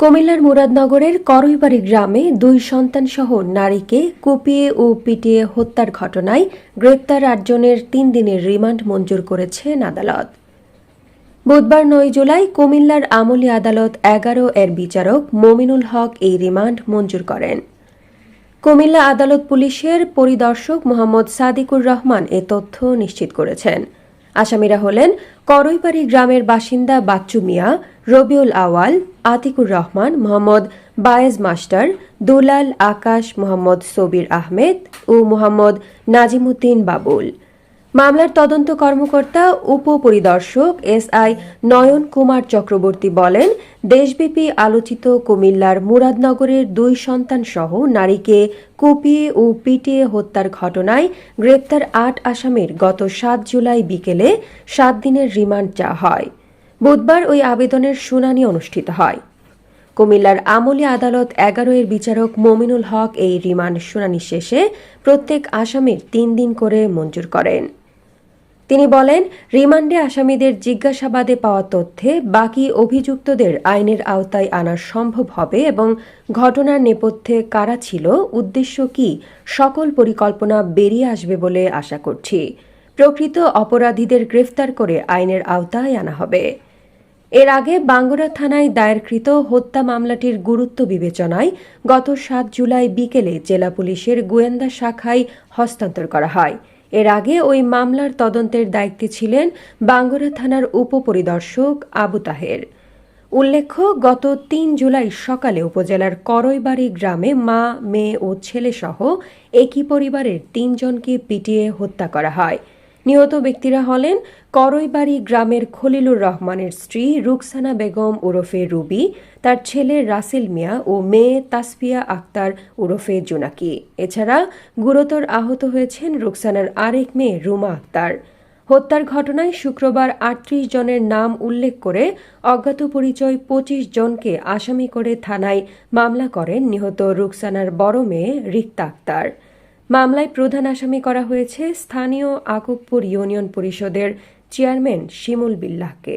কুমিল্লার মুরাদনগরের করইবাড়ি গ্রামে দুই সন্তানসহ নারীকে কুপিয়ে ও পিটিয়ে হত্যার ঘটনায় গ্রেপ্তার আটজনের তিন দিনের রিমান্ড মঞ্জুর করেছেন আদালত। বুধবার নয় জুলাই কুমিল্লার আমলি আদালত এগারো এর বিচারক মমিনুল হক এই রিমান্ড মঞ্জুর করেন। কুমিল্লা আদালত পুলিশের পরিদর্শক মোহাম্মদ সাদিকুর রহমান এ তথ্য নিশ্চিত করেছেন। আসামিরা হলেন করইবাড়ি গ্রামের বাসিন্দা বাচ্চু মিয়া রবিউল আওয়াল, আতিকুর রহমান, মোহাম্মদ বায়েজ মাস্টার, দুলাল আকাশ, মোহাম্মদ সবির আহমেদ ও মোহাম্মদ নাজিমুদ্দিন বাবুল। মামলার তদন্ত কর্মকর্তা, উপপরিদর্শক এস আই নয়ন কুমার চক্রবর্তী বলেন, দেশব্যাপী আলোচিত কুমিল্লার মুরাদনগরের দুই সন্তান সহ নারীকে কুপিয়ে ও পিটিয়ে হত্যার ঘটনায় গ্রেপ্তার আট আসামির গত সাত জুলাই বিকেলে সাত দিনের রিমান্ড চাওয়া হয়। বুধবার ওই আবেদনের শুনানি অনুষ্ঠিত হয়। কুমিল্লার আমলি আদালত এগারো এর বিচারক মমিনুল হক এই রিমান্ড শুনানি শেষে প্রত্যেক আসামির তিন দিন করে মঞ্জুর করেন। তিনি বলেন, রিমান্ডে আসামিদের জিজ্ঞাসাবাদে পাওয়া তথ্যে বাকি অভিযুক্তদের আইনের আওতায় আনা সম্ভব হবে এবং ঘটনার নেপথ্যে কারা ছিল, উদ্দেশ্য কি, সকল পরিকল্পনা বেরিয়ে আসবে বলে আশা করছি। প্রকৃত অপরাধীদের গ্রেফতার করে আইনের আওতায় আনা হবে। এর আগে বাঙ্গুরা থানায় দায়েরকৃত হত্যা মামলাটির গুরুত্ব বিবেচনায় গত সাত জুলাই বিকেলে জেলা পুলিশের গোয়েন্দা শাখায় হস্তান্তর করা হয়। এর আগে ওই মামলার তদন্তের দায়িত্বে ছিলেন বাঙ্গুরা থানার উপপরিদর্শক আবু তাহের। উল্লেখ্য, গত তিন জুলাই সকালে উপজেলার করইবাড়ি গ্রামে মা, মেয়ে ও ছেলেসহ একই পরিবারের তিনজনকে পিটিয়ে হত্যা করা হয়। নিহত ব্যক্তিরা হলেন করইবাড়ি গ্রামের খলিলুর রহমানের স্ত্রী রুকসানা বেগম ওরফে রুবি, তার ছেলে রাসেল মিয়া ও মেয়ে তাসফিয়া আক্তার ওরফে জোনাকি। এছাড়া গুরুতর আহত হয়েছেন রুকসানার আরেক মেয়ে রুমা আক্তার। হত্যার ঘটনায় শুক্রবার আটত্রিশ জনের নাম উল্লেখ করে অজ্ঞাত পরিচয় পঁচিশ জনকে আসামি করে থানায় মামলা করেন নিহত রুকসানার বড় মেয়ে রিক্তা আক্তার। মামলায় প্রধান আসামি করা হয়েছে স্থানীয় আকবপুর ইউনিয়ন পরিষদের চেয়ারম্যান শিমুল বিল্লাহকে।